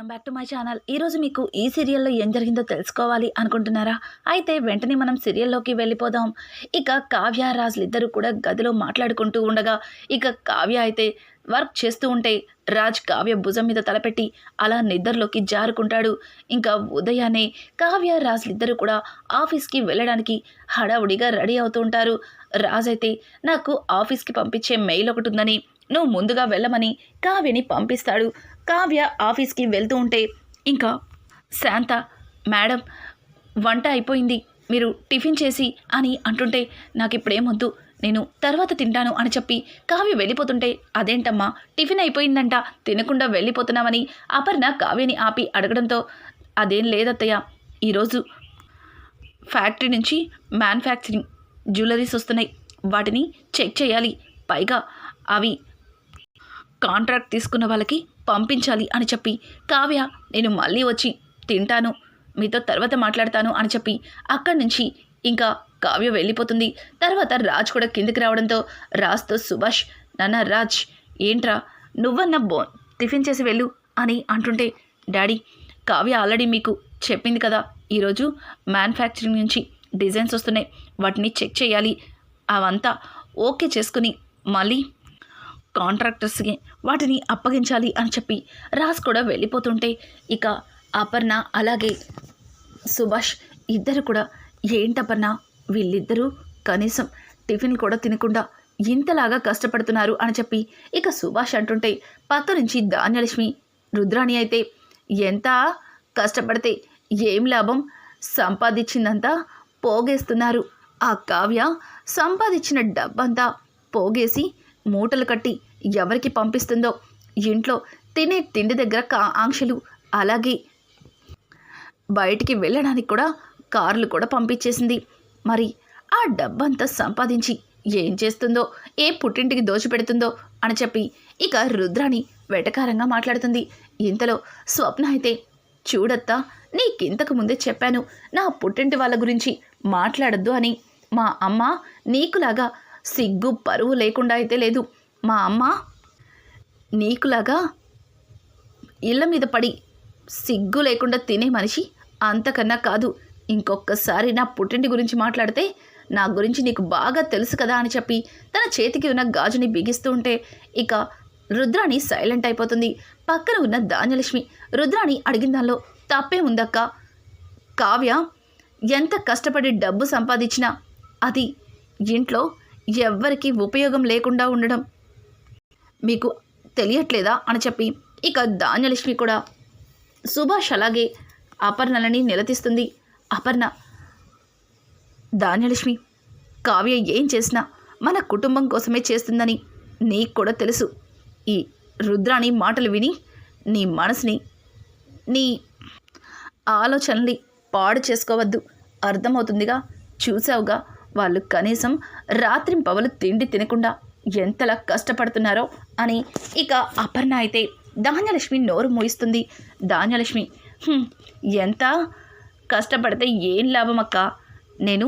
Welcome back to my channel. ఈరోజు మీకు ఈ సీరియల్లో ఏం జరిగిందో తెలుసుకోవాలి అనుకుంటున్నారా? అయితే వెంటనే మనం సీరియల్లోకి వెళ్ళిపోదాం. ఇక కావ్య రాజులు ఇద్దరు కూడా గదిలో మాట్లాడుకుంటూ ఉండగా ఇక కావ్య అయితే వర్క్ చేస్తూ ఉంటే రాజ్ కావ్య భుజం మీద తలపెట్టి అలా నిద్రలోకి జారుకుంటాడు. ఇంకా ఉదయాన్నే కావ్య రాజులిద్దరూ కూడా ఆఫీస్కి వెళ్ళడానికి హడావుడిగా రెడీ అవుతూ ఉంటారు. రాజ్ అయితే నాకు ఆఫీస్కి పంపించే మెయిల్ ఒకటి ఉందని నువ్వు ముందుగా వెళ్ళమని కావ్యని పంపిస్తాడు. కావ్య ఆఫీస్కి వెళ్తూ ఉంటే ఇంకా శాంత మేడం వంట అయిపోయింది. మీరు టిఫిన్ చేసి అని అంటుంటే నాకు ఇప్పుడేమొద్దు నేను తర్వాత తింటాను అని చెప్పి కావ్య వెళ్ళిపోతుంటే అదేంటమ్మా టిఫిన్ అయిపోయిందంట. తినకుండా వెళ్ళిపోతున్నామని అపర్ణ కావ్యని ఆపి అడగడంతో అదేం లేదత్తయ్య. ఈరోజు ఫ్యాక్టరీ నుంచి మ్యానుఫ్యాక్చరింగ్ జ్యువెలరీస్ వస్తున్నాయి. వాటిని చెక్ చేయాలి. పైగా అవి కాంట్రాక్ట్ తీసుకున్న వాళ్ళకి పంపించాలి అని చెప్పి కావ్య నేను మళ్ళీ వచ్చి తింటాను. మీతో తర్వాత మాట్లాడతాను అని చెప్పి అక్కడి నుంచి ఇంకా కావ్య వెళ్ళిపోతుంది. తర్వాత రాజ్ కూడా కిందికి రావడంతో రాజ్తో సుభాష్ నాన్న రాజ్ ఏంట్రా? నువ్వన్న బో టిఫిన్ చేసి వెళ్ళు అని అంటుంటే డాడీ కావ్య ఆల్రెడీ మీకు చెప్పింది కదా ఈరోజు మ్యానుఫ్యాక్చరింగ్ నుంచి డిజైన్స్ వస్తున్నాయి. వాటిని చెక్ చేయాలి. అవంతా ఓకే చేసుకుని మళ్ళీ కాంట్రాక్టర్స్కి వాటిని అప్పగించాలి అని చెప్పి రాజ్ కూడా వెళ్ళిపోతుంటే ఇక అపర్ణ అలాగే సుభాష్ ఇద్దరు కూడా ఏంటపర్ణ వీళ్ళిద్దరూ కనీసం టిఫిన్ కూడా తినకుండా ఇంతలాగా కష్టపడుతున్నారు అని చెప్పి ఇక సుభాష్ అంటుంటే పక్క నుంచి ధాన్యలక్ష్మి రుద్రాణి అయితే ఎంత కష్టపడితే ఏం లాభం? సంపాదించిందంతా పోగేస్తున్నారు. ఆ కావ్య సంపాదించిన డబ్బంతా పోగేసి మూటలు కట్టి ఎవరికి పంపిస్తుందో ఇంట్లో తినే తిండి దగ్గర ఆంక్షలు అలాగే బయటికి వెళ్ళడానికి కూడా కార్లు కూడా పంపించేసింది. మరి ఆ డబ్బంతా సంపాదించి ఏం చేస్తుందో ఏ పుట్టింటికి దోచిపెడుతుందో అని చెప్పి ఇక రుద్రాణి వెటకారంగా మాట్లాడుతుంది. ఇంతలో స్వప్న అయితే చూడత్తా నీకింతకు ముందే చెప్పాను నా పుట్టింటి వాళ్ళ గురించి మాట్లాడద్దు అని. మా అమ్మ నీకులాగా సిగ్గు పరువు లేకుండా అయితే లేదు. మా అమ్మ నీకులాగా ఇళ్ళ మీద పడి సిగ్గు లేకుండా తినే మనిషి అంతకన్నా కాదు. ఇంకొకసారి నా పుట్టింటి గురించి మాట్లాడితే నా గురించి నీకు బాగా తెలుసు కదా అని చెప్పి తన చేతికి ఉన్న గాజుని బిగిస్తూ ఉంటే ఇక రుద్రాణి సైలెంట్ అయిపోతుంది. పక్కన ఉన్న ధాన్యలక్ష్మి రుద్రాణి అడిగిన దానిలో తప్పే ఉందక్క. కావ్య ఎంత కష్టపడి డబ్బు సంపాదించినా అది ఇంట్లో ఎవ్వరికి ఉపయోగం లేకుండా ఉండడం. మీకు తెలియట్లేదా? అని చెప్పి ఇక ధాన్యలక్ష్మి కూడా. సుభాష్ అలాగే అపర్ణలని నిలదీస్తుంది. అపర్ణ ధాన్యలక్ష్మి కావ్య ఏం చేసినా మన కుటుంబం కోసమే చేస్తుందని నీకు కూడా తెలుసు. ఈ రుద్రాణి మాటలు విని నీ మనసుని నీ ఆలోచనని పాడు చేసుకోవద్దు. అర్థమవుతుందిగా? చూసావుగా వాళ్ళు కనీసం రాత్రింపవలు తిండి తినకుండా ఎంతలా కష్టపడుతున్నారో అని ఇక అపర్ణ అయితే ధాన్యలక్ష్మి నోరు మోయిస్తుంది. ధాన్యలక్ష్మి ఎంత కష్టపడితే ఏం లాభం అక్క? నేను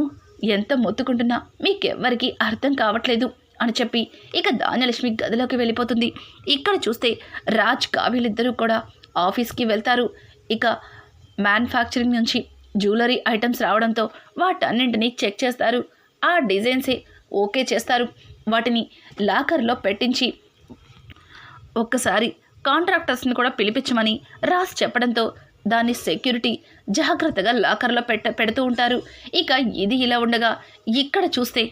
ఎంత మొత్తుకుంటున్నా మీకెవ్వరికి అర్థం కావట్లేదు అని చెప్పి ఇక ధాన్యలక్ష్మి గదిలోకి వెళ్ళిపోతుంది. ఇక్కడ చూస్తే రాజ్ కావ్యలిద్దరూ కూడా ఆఫీస్కి వెళ్తారు. ఇక మ్యానుఫ్యాక్చరింగ్ నుంచి జ్యువెలరీ ఐటమ్స్ రావడంతో వాటన్నింటినీ చెక్ చేస్తారు. ఆ డిజైన్సే ఓకే చేస్తారు. వాటిని లాకర్లో పెట్టించి ఒక్కసారి కాంట్రాక్టర్స్ని కూడా పిలిపించమని రాస్ చెప్పడంతో దాన్ని సెక్యూరిటీ జాగ్రత్తగా లాకర్లో పెట్ట పెడుతూ ఉంటారు. ఇక ఇది ఇలా ఉండగా ఇక్కడ చూస్తే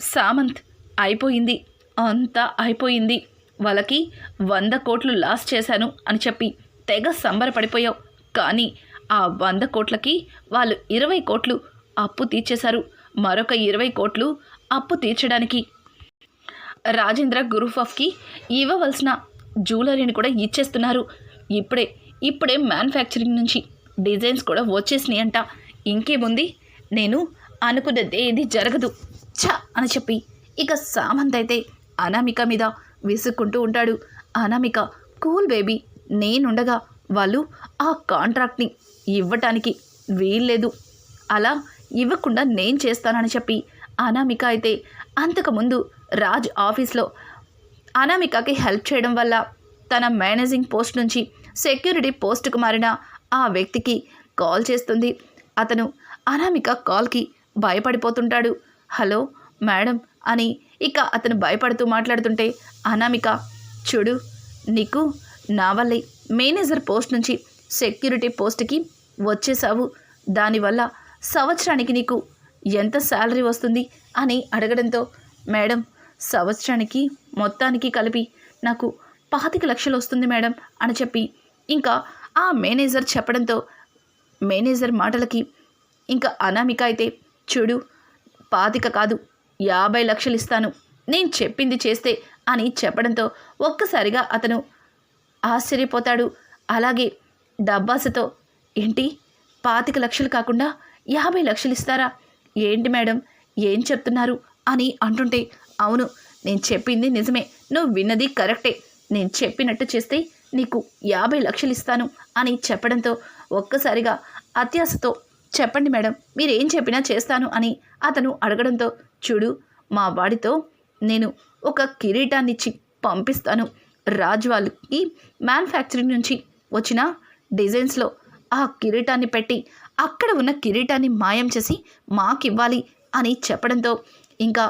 సామంత్ అయిపోయింది. అంతా అయిపోయింది. వాళ్ళకి వంద కోట్లు లాస్ చేశాను అని చెప్పి తెగ సంబరపడిపోయావు. కానీ ఆ వంద కోట్లకి వాళ్ళు ఇరవై కోట్లు అప్పు తీర్చేశారు. మరొక ఇరవై కోట్లు అప్పు తీర్చడానికి రాజేంద్ర గ్రూప్ ఆఫ్కి ఇవ్వవలసిన జ్యువెలరీని కూడా ఇచ్చేస్తున్నారు. ఇప్పుడే ఇప్పుడే మ్యానుఫ్యాక్చరింగ్ నుంచి డిజైన్స్ కూడా వచ్చేసినాయి అంట ఇంకేముంది? నేను అనుకున్నదే ఏది జరగదు. ఛ! అని చెప్పి ఇక సామంత్ అయితే అనామిక మీద విసుక్కుంటూ ఉంటాడు. అనామిక కూల్ బేబీ నేనుండగా వాళ్ళు ఆ కాంట్రాక్ట్ని ఇవ్వటానికి వీల్లేదు. అలా ఇవ్వకుండా నేను చేస్తానని చెప్పి అనామిక అయితే అంతకుముందు రాజ్ ఆఫీస్లో అనామికకి హెల్ప్ చేయడం వల్ల తన మేనేజింగ్ పోస్ట్ నుంచి సెక్యూరిటీ పోస్టుకు మారిన ఆ వ్యక్తికి కాల్ చేస్తుంది. అతను అనామిక కాల్కి భయపడిపోతుంటాడు. హలో మేడం అని ఇక అతను భయపడుతూ మాట్లాడుతుంటే అనామిక చూడు నీకు నా వల్లే మేనేజర్ పోస్ట్ నుంచి సెక్యూరిటీ పోస్ట్కి వచ్చేసావు దానివల్ల సంవత్సరానికి నీకు ఎంత శాలరీ వస్తుంది అని అడగడంతో మేడం సంవత్సరానికి మొత్తానికి కలిపి నాకు పాతిక లక్షలు వస్తుంది మేడం అని చెప్పి ఇంకా ఆ మేనేజర్ చెప్పడంతో మేనేజర్ మాటలకి ఇంకా అనామిక అయితే చూడు పాతిక కాదు యాభై లక్షలు ఇస్తాను నేను చెప్పింది చేస్తే అని చెప్పడంతో ఒక్కసారిగా అతను ఆశ్చర్యపోతాడు. అలాగే డబ్బాసతో ఏంటి? పాతిక లక్షలు కాకుండా యాభై లక్షలు ఇస్తారా? ఏంటి మేడం? ఏం చెప్తున్నారు? అని అంటుంటే అవును నేను చెప్పింది నిజమే. నువ్వు విన్నది కరెక్టే. నేను చెప్పినట్టు చేస్తే నీకు యాభై లక్షలు ఇస్తాను అని చెప్పడంతో ఒక్కసారిగా అత్యాశతో చెప్పండి మేడం మీరేం చెప్పినా చేస్తాను అని అతను అడగడంతో చూడు మా వాడితో నేను ఒక కిరీటాన్నిచ్చి పంపిస్తాను. రాజు వాళ్ళకి మ్యానుఫ్యాక్చరింగ్ నుంచి వచ్చిన డిజైన్స్లో ఆ కిరీటాన్ని పెట్టి అక్కడ ఉన్న కిరీటాన్ని మాయం చేసి మాకివ్వాలి అని చెప్పడంతో ఇంకా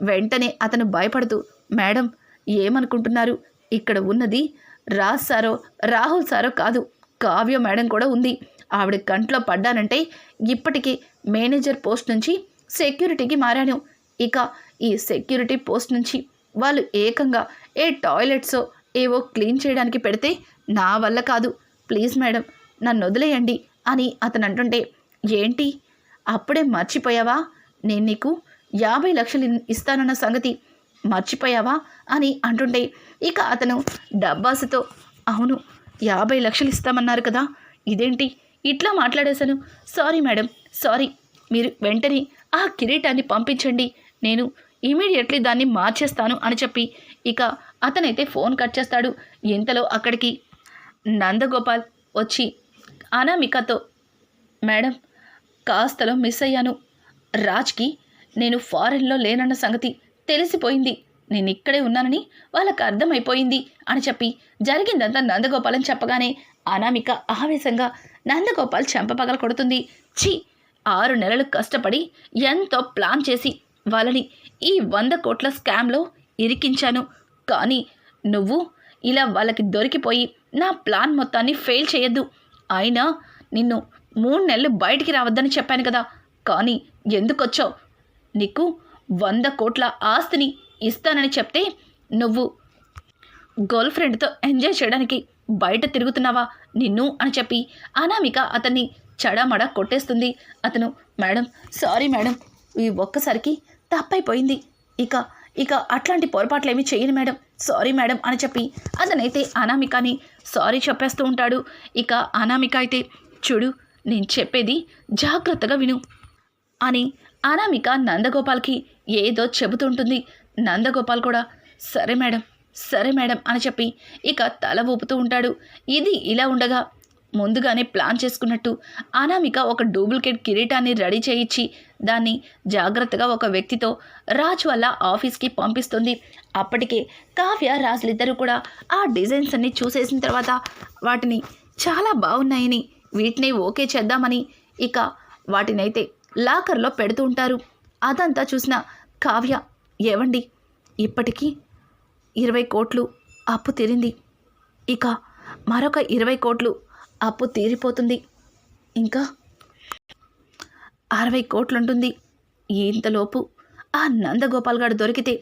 వెంటనే అతను భయపడుతూ మేడం ఏమనుకుంటున్నారు? ఇక్కడ ఉన్నది రాజ్ సారో రాహుల్ సారో కాదు కావ్య మేడం కూడా ఉంది. ఆవిడ కంట్లో పడ్డానంటే ఇప్పటికే మేనేజర్ పోస్ట్ నుంచి సెక్యూరిటీకి మారాను. ఇక ఈ సెక్యూరిటీ పోస్ట్ నుంచి వాళ్ళు ఏకంగా ఏ టాయిలెట్సో ఏవో క్లీన్ చేయడానికి పెడితే నా వల్ల కాదు. ప్లీజ్ మేడం నన్ను వదిలేయండి అని అతను అంటుంటే ఏంటి? అప్పుడే మర్చిపోయావా? నేను నీకు యాభై లక్షలు ఇస్తానన్న సంగతి మర్చిపోయావా? అని అంటుంటే ఇక అతను డబ్బాసుతో అవును యాభై లక్షలు ఇస్తామన్నారు కదా ఇదేంటి? ఇట్లా మాట్లాడేశాను. Sorry madam sorry. మీరు వెంటనే ఆ కిరీటాన్ని పంపించండి. నేను ఇమీడియట్లీ దాన్ని మార్చేస్తాను అని చెప్పి ఇక అతనైతే ఫోన్ కట్ చేస్తాడు. ఇంతలో అక్కడికి నందగోపాల్ వచ్చి అనామికతో మేడం కాస్తలో మిస్ అయ్యాను. రాజ్కి నేను ఫారెన్లో లేనన్న సంగతి తెలిసిపోయింది. నేను ఇక్కడే ఉన్నానని వాళ్ళకు అర్థమైపోయింది అని చెప్పి జరిగిందంతా నందగోపాల్ అని చెప్పగానే అనామిక ఆవేశంగా నందగోపాల్ చెంపపగల కొడుతుంది. ఛీ! ఆరు నెలలు కష్టపడి ఎంతో ప్లాన్ చేసి వాళ్ళని ఈ వంద కోట్ల స్కామ్లో ఇరికించాను. కానీ నువ్వు ఇలా వాళ్ళకి దొరికిపోయి నా ప్లాన్ మొత్తాన్ని ఫెయిల్ చేయొద్దు. అయినా నిన్ను మూడు నెలలు బయటికి రావద్దని చెప్పాను కదా. కానీ ఎందుకొచ్చావు? నీకు వంద కోట్ల ఆస్తిని ఇస్తానని చెప్తే నువ్వు గర్ల్ ఫ్రెండ్తో ఎంజాయ్ చేయడానికి బయట తిరుగుతున్నావా నిన్ను అని చెప్పి అనామిక అతన్ని చడమడ కొట్టేస్తుంది. అతను మేడం సారీ మేడం ఈ ఒక్కసారికి తప్పైపోయింది. ఇక ఇక అట్లాంటి పొరపాట్లేమీ చేయను మేడం. సారీ మేడం అని చెప్పి అతనైతే అనామికని సారీ చెప్పేస్తూ ఉంటాడు. ఇక అనామిక అయితే చూడు నేను చెప్పేది జాగ్రత్తగా విను అని అనామిక నందగోపాల్కి ఏదో చెబుతుంటుంది. నందగోపాల్ కూడా సరే మేడం సరే మేడం అని చెప్పి ఇక తల ఊపుతూ ఉంటాడు. ఇది ఇలా ఉండగా ముందుగానే ప్లాన్ చేసుకున్నట్టు అనామిక ఒక డూప్లికేట్ కిరీటాన్ని రెడీ చేయించి దాన్ని జాగ్రత్తగా ఒక వ్యక్తితో రాజ్ వల్ల ఆఫీస్కి పంపిస్తుంది. అప్పటికే కావ్య రాజులిద్దరూ కూడా ఆ డిజైన్స్ అన్ని చూసేసిన తర్వాత వాటిని చాలా బాగున్నాయని వీటిని ఓకే చేద్దామని ఇక వాటినైతే లాకర్లో పెడుతూ ఉంటారు. అదంతా చూసిన కావ్య ఏవండి ఇప్పటికీ ఇరవై కోట్లు అప్పు తీరింది. ఇక మరొక ఇరవై కోట్లు అప్పు తీరిపోతుంది. ఇంకా అరవై కోట్లుంటుంది. ఇంతలోపు ఆ నందగోపాల్ గారు దొరికితే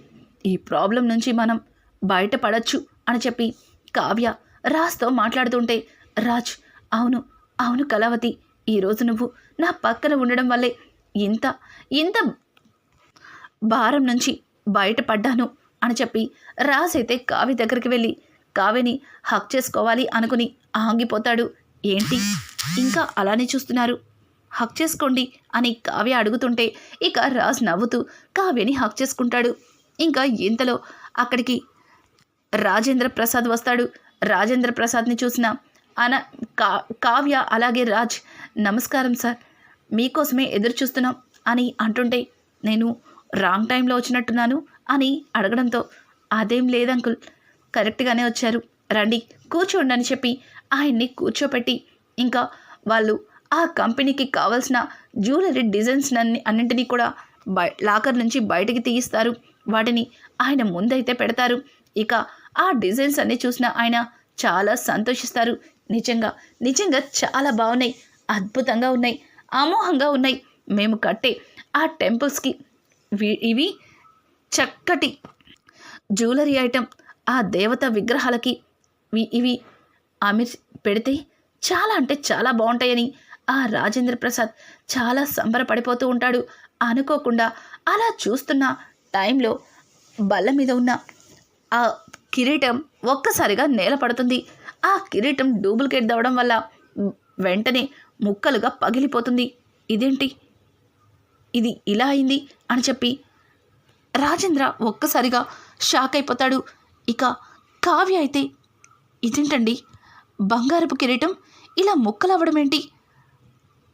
ఈ ప్రాబ్లం నుంచి మనం బయటపడచ్చు అని చెప్పి కావ్య రాజ్తో మాట్లాడుతుంటే రాజ్ అవును అవును కళావతి ఈరోజు నువ్వు నా పక్కన ఉండడం వల్లే ఇంత ఇంత భారం నుంచి బయటపడ్డాను అని చెప్పి రాజ్ అయితే కావ్య దగ్గరికి వెళ్ళి కావ్యని హక్ చేసుకోవాలి అనుకుని ఆగిపోతాడు. ఏంటి? ఇంకా అలానే చూస్తున్నారు. హక్ చేసుకోండి అని కావ్య అడుగుతుంటే ఇక రాజ్ నవ్వుతూ కావ్యని హక్ చేసుకుంటాడు. ఇంకా ఇంతలో అక్కడికి రాజేంద్ర ప్రసాద్ వస్తాడు. రాజేంద్ర ప్రసాద్ని చూసిన అన కా కావ్య అలాగే రాజ్ నమస్కారం సార్ మీకోసమే ఎదురు చూస్తున్నాం అని అంటుంటే నేను రాంగ్ టైంలో వచ్చినట్టున్నాను అని అడగడంతో అదేం లేదంకుల్ కరెక్ట్గానే వచ్చారు. రండి కూర్చోండి అని చెప్పి ఆయన్ని కూర్చోపెట్టి ఇంకా వాళ్ళు ఆ కంపెనీకి కావాల్సిన జ్యువెలరీ డిజైన్స్ అన్ని అన్నింటినీ కూడా బయ లాకర్ నుంచి బయటికి తీయిస్తారు. వాటిని ఆయన ముందైతే పెడతారు. ఇక ఆ డిజైన్స్ అన్ని చూసిన ఆయన చాలా సంతోషిస్తారు. నిజంగా నిజంగా చాలా బాగున్నాయి. అద్భుతంగా ఉన్నాయి. అమోహంగా ఉన్నాయి. మేము కట్టే ఆ టెంపుల్స్కి ఇవి చక్కటి జ్యువెలరీ ఐటెం. ఆ దేవత విగ్రహాలకి ఇవి అమిర్ పెడితే చాలా అంటే చాలా బాగుంటాయని ఆ రాజేంద్ర ప్రసాద్ చాలా సంబరపడిపోతూ ఉంటాడు. అనుకోకుండా అలా చూస్తున్న టైంలో బల్ల మీద ఉన్న ఆ కిరీటం ఒక్కసారిగా నేల పడుతుంది. ఆ కిరీటం డూప్లికేట్ దవడం వల్ల వెంటనే ముక్కలుగా పగిలిపోతుంది. ఇదేంటి? ఇది ఇలా అయింది అని చెప్పి రాజేంద్ర ఒక్కసారిగా షాక్ అయిపోతాడు. ఇక కావ్య అయితే ఇదేంటండి? బంగారపు కిరీటం? ఇలా ముక్కలవ్వడం ఏంటి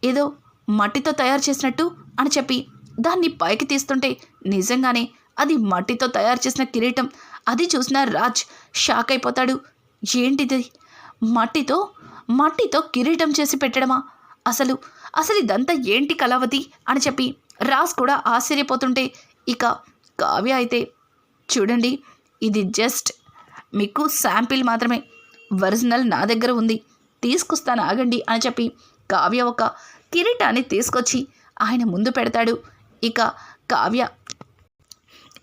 ఏదో మట్టితో తయారు చేసినట్టు అని చెప్పి దాన్ని పైకి తీస్తుంటే నిజంగానే అది మట్టితో తయారు చేసిన కిరీటం. అది చూసిన రాజ్ షాక్ అయిపోతాడు. ఏంటిది? మట్టితో? మట్టితో కిరీటం చేసి పెట్టడమా? అసలు అసలు ఇదంతా ఏంటి కళావతి? అని చెప్పి రాజ్ కూడా ఆశ్చర్యపోతుంటే ఇక కావ్య అయితే చూడండి ఇది జస్ట్ మీకు శాంపిల్ మాత్రమే. ఒరిజినల్ నా దగ్గర ఉంది. తీసుకొస్తాను ఆగండి అని చెప్పి కావ్య ఒక కిరీటాన్ని తీసుకొచ్చి ఆయన ముందు పెడతాడు. ఇక కావ్య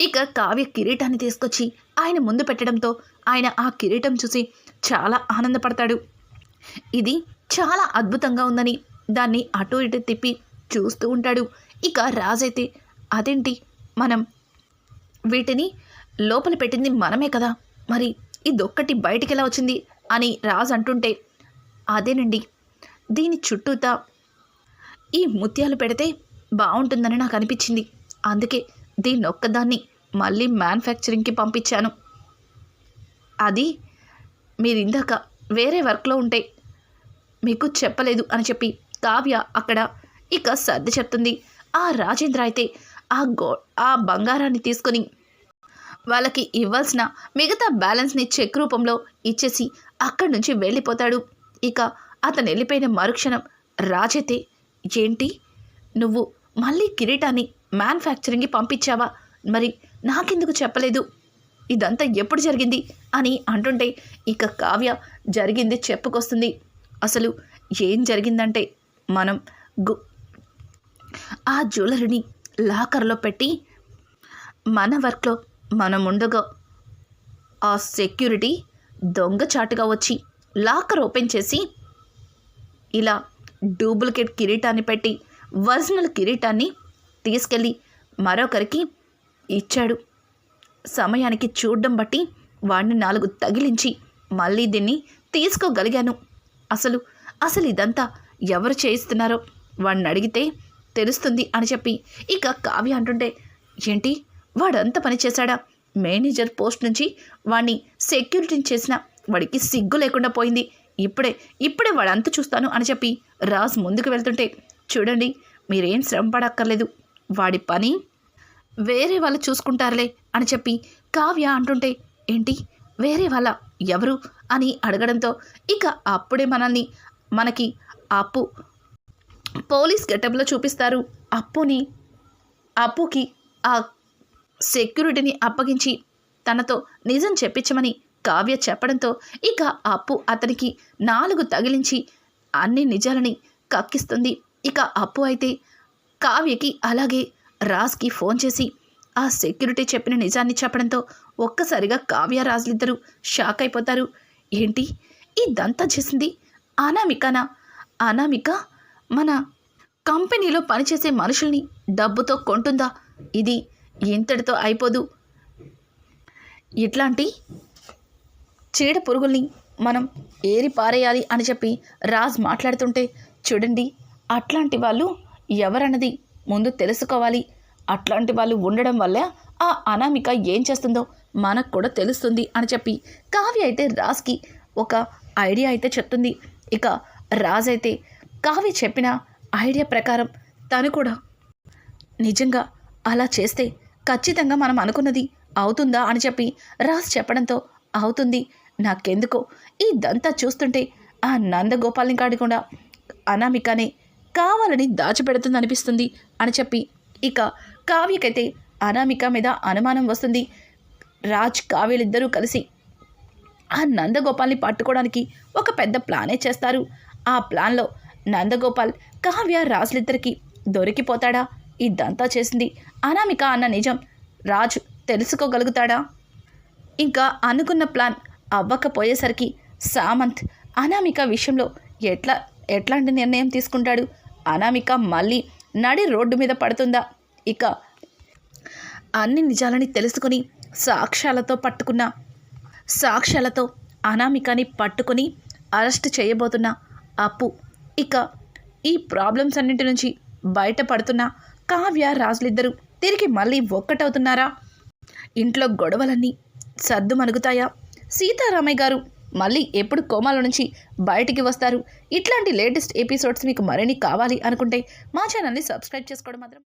ఇక కావ్య కిరీటాన్ని తీసుకొచ్చి ఆయన ముందు పెట్టడంతో ఆయన ఆ కిరీటం చూసి చాలా ఆనందపడతాడు. ఇది చాలా అద్భుతంగా ఉందని దాన్ని అటు ఇటు తిప్పి చూస్తూ ఉంటాడు. ఇక రాజైతే అదేంటి? మనం వీటిని లోపల పెట్టింది మనమే కదా? మరి ఇదొక్కటి బయటికి ఎలా వచ్చింది? అని రాజ్ అంటుంటే అదేనండి దీని చుట్టూతా ఈ ముత్యాలు పెడితే బాగుంటుందని నాకు అనిపించింది అందుకే దీన్ని ఒక్కదాన్ని మళ్ళీ మ్యానుఫ్యాక్చరింగ్కి పంపించాను. అది మీరు ఇందాక వేరే వర్క్లో ఉంటే మీకు చెప్పలేదు అని చెప్పి కావ్య అక్కడ ఇక సర్ది చెప్తుంది. ఆ రాజేంద్ర అయితే ఆ గో ఆ బంగారాన్ని తీసుకొని వాళ్ళకి ఇవ్వాల్సిన మిగతా బ్యాలెన్స్ని చెక్ రూపంలో ఇచ్చేసి అక్కడి నుంచి వెళ్ళిపోతాడు. ఇక అతను వెళ్ళిపోయిన మరుక్షణం రాజైతే ఏంటి? నువ్వు మళ్ళీ కిరీటాన్ని మ్యానుఫ్యాక్చరింగ్కి పంపించావా? మరి నాకెందుకు చెప్పలేదు? ఇదంతా ఎప్పుడు జరిగింది? అని అంటుంటే ఇక కావ్య జరిగింది చెప్పుకొస్తుంది. అసలు ఏం జరిగిందంటే మనం గు ఆ జ్యువెలరీని లాకర్లో పెట్టి మన వర్క్లో మనం ఉండగా ఆ సెక్యూరిటీ దొంగచాటుగా వచ్చి లాకర్ ఓపెన్ చేసి ఇలా డూప్లికేట్ కిరీటాన్ని పెట్టి ఒరిజినల్ కిరీటాన్ని తీసుకెళ్ళి మరొకరికి ఇచ్చాడు. సమయానికి చూడడం బట్టి వాడిని నాలుగు తగిలించి మళ్ళీ దీన్ని తీసుకోగలిగాను. అసలు అసలు ఇదంతా ఎవరు చేయిస్తున్నారో వాడిని అడిగితే తెలుస్తుంది అని చెప్పి ఇక కావ్య అంటుంటే ఏంటి? వాడంత పని చేశాడా? మేనేజర్ పోస్ట్ నుంచి వాడిని సెక్యూరిటీని చేసిన వాడికి సిగ్గు లేకుండా పోయింది. ఇప్పుడే ఇప్పుడే వాళ్ళంతా చూస్తాను అని చెప్పి రాజ్ ముందుకు వెళ్తుంటే చూడండి మీరేం శ్రమ పడక్కర్లేదు వాడి పని వేరే వాళ్ళు చూసుకుంటారులే అని చెప్పి కావ్య అంటుంటే ఏంటి వేరే వాళ్ళ ఎవరు అని అడగడంతో ఇక అప్పుడే మనల్ని మనకి అప్పు పోలీస్ గెటప్లో చూపిస్తారు. అప్పుని అప్పుకి ఆ సెక్యూరిటీని అప్పగించి తనతో నిజం చెప్పించమని కావ్య చెప్పడంతో ఇక అప్పు అతనికి నాలుగు తగిలించి అన్ని నిజాలని కక్కిస్తుంది. ఇక అప్పు అయితే కావ్యకి అలాగే రాజ్కి ఫోన్ చేసి ఆ సెక్యూరిటీ చెప్పిన నిజాన్ని చెప్పడంతో ఒక్కసారిగా కావ్య రాజులిద్దరూ షాక్ అయిపోతారు. ఏంటి? ఇదంతా చేసింది అనామికనా? అనామిక మన కంపెనీలో పనిచేసే మనుషుల్ని డబ్బుతో కొంటుందా? ఇది ఇంతటితో అయిపోదు. ఇట్లాంటి చీడ పురుగుల్ని మనం ఏరి పారేయాలి అని చెప్పి రాజ్ మాట్లాడుతుంటే చూడండి అట్లాంటి వాళ్ళు ఎవరన్నది ముందు తెలుసుకోవాలి. అట్లాంటి వాళ్ళు ఉండడం వల్ల ఆ అనామిక ఏం చేస్తుందో మనకు కూడా తెలుస్తుంది అని చెప్పి కావ్య అయితే రాజ్కి ఒక ఐడియా అయితే చెప్తుంది. ఇక రాజ్ అయితే కావ్య చెప్పిన ఐడియా ప్రకారం తను కూడా నిజంగా అలా చేస్తే ఖచ్చితంగా మనం అనుకున్నది అవుతుందా అని చెప్పి రాజ్ చెప్పడంతో అవుతుంది. నాకెందుకో ఇదంతా చూస్తుంటే ఆ నందగోపాల్ని కాడకుండా అనామికనే కావాలని దాచిపెడుతుందనిపిస్తుంది అని చెప్పి ఇక కావ్యకైతే అనామిక మీద అనుమానం వస్తుంది. రాజ్ కావ్యలిద్దరూ కలిసి ఆ నందగోపాల్ని పట్టుకోవడానికి ఒక పెద్ద ప్లానే చేస్తారు. ఆ ప్లాన్లో నందగోపాల్ కావ్య రాజులిద్దరికి దొరికిపోతాడా? ఇదంతా చేసింది అనామిక అన్న నిజం. రాజు తెలుసుకోగలుగుతాడా? ఇంకా అనుకున్న ప్లాన్ అవ్వకపోయేసరికి సామంత్ అనామిక విషయంలో ఎట్లా ఎట్లాంటి నిర్ణయం తీసుకుంటాడు? అనామిక మళ్ళీ నడి రోడ్డు మీద పడుతుందా? ఇక అన్ని నిజాలని తెలుసుకుని సాక్ష్యాలతో పట్టుకున్న సాక్ష్యాలతో అనామికని పట్టుకొని అరెస్ట్ చేయబోతున్న అప్పు. ఇక ఈ ప్రాబ్లమ్స్ అన్నింటి నుంచి బయటపడుతున్న కావ్య రాజులిద్దరూ తిరిగి మళ్ళీ ఒక్కటవుతున్నారా? ఇంట్లో గొడవలన్నీ సర్దు మనుగుతాయా సీతారామయ్య గారు మళ్ళీ ఎప్పుడు కోమాల నుంచి బయటికి వస్తారు. ఇట్లాంటి లేటెస్ట్ ఎపిసోడ్స్ మీకు మరిన్ని కావాలి అనుకుంటే మా ఛానల్ని సబ్స్క్రైబ్ చేసుకోవడం మాత్రం